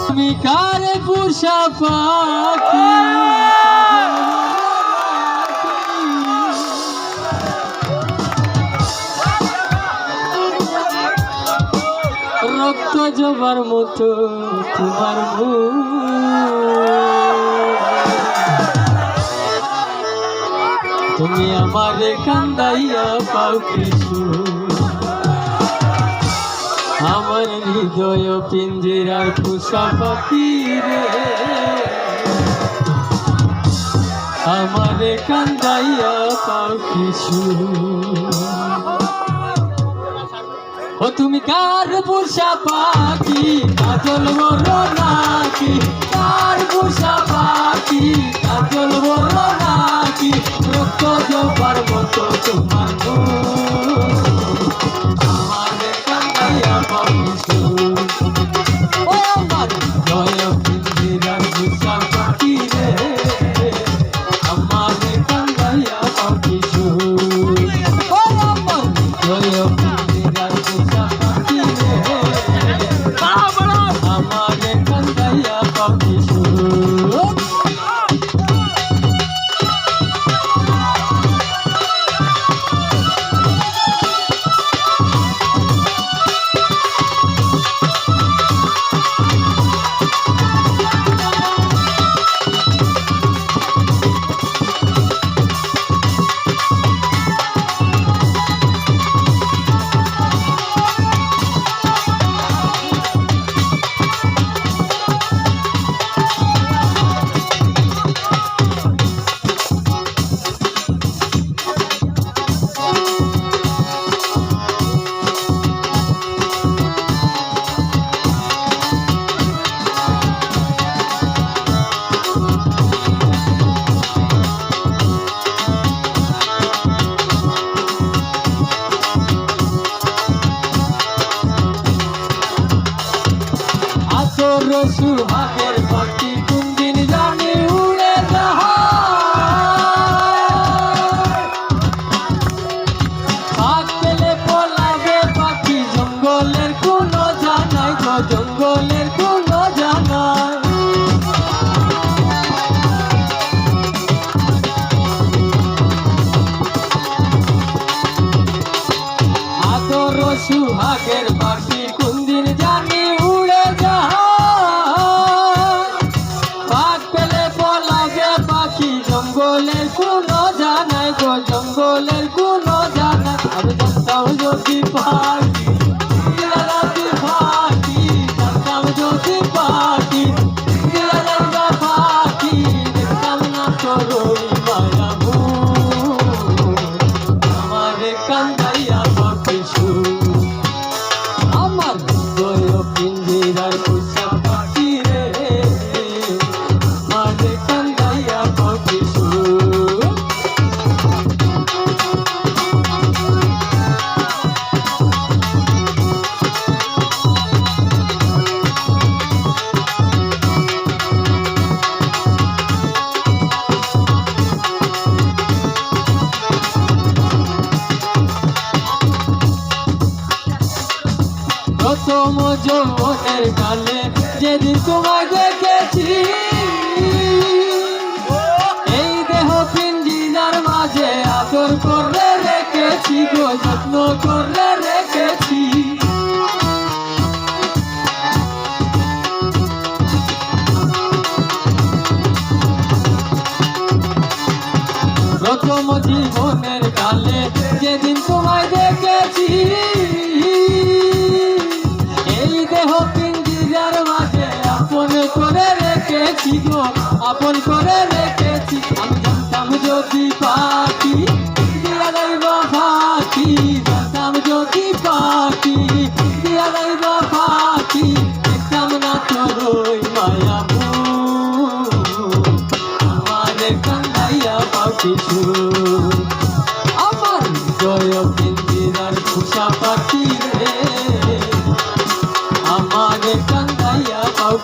তুমি কারে পুষা পাখি? রক্ত জবার মতো তোমার তুমি আমারে কান্দাইয়া পাও কিছু। আমার হৃদয় পিঞ্জিরার পুষা পাখি রে। আমারে কান্দাইয়া পাও কিছু ও তুমি কার পুষা পাখি? কাজল বড় নাকি? কার পুষা পাখি আসর সুহাগের পাখি কোন দিন জানি উড়ে পেলে পলাবে পাখি, জঙ্গলের কোনো জানাই গো জঙ্গলের কোনো জানাই। আদর সুহাগের জঙ্গলের কোনো জানাই গো জঙ্গলের কোনো জানাই আমি জানতাম যদি পাখি প্রথম কালে যেদিন দেখেছি। এই দেহ পিঞ্জিরার মাঝে আদর করে রেখেছি গো, যত্ন করে রেখেছি। প্রথম জীবনের কালে যেদিন তোমায় দেখেছি। করে রেখেছি গো, আপন করে রেখেছি। আমি জানতাম যদি পাখি দিয়া যাইব পাখি, জানতাম যদি পাখি দিয়া যাইব পাখি, দেখতাম না তোর ওই মায়া আমারে কান্দাইয়া কিছু আমার জয় পিঞ্জিরার খুশা পাখি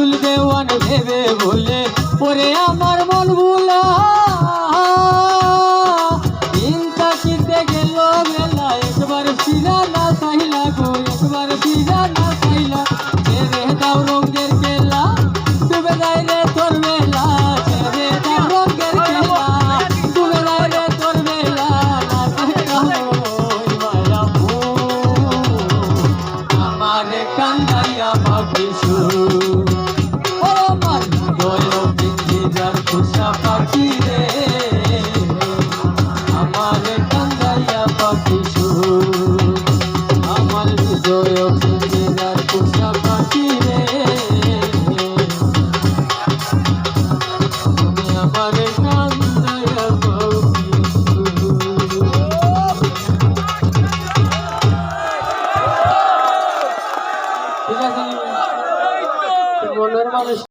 পাগল দেওয়ান ভেবে বলে পরে আমার মন ভুলা। দিন তাকিতে গেল মেলা, একবার ফিরা না চাইলা গো, একবার ফিরা না চাইলা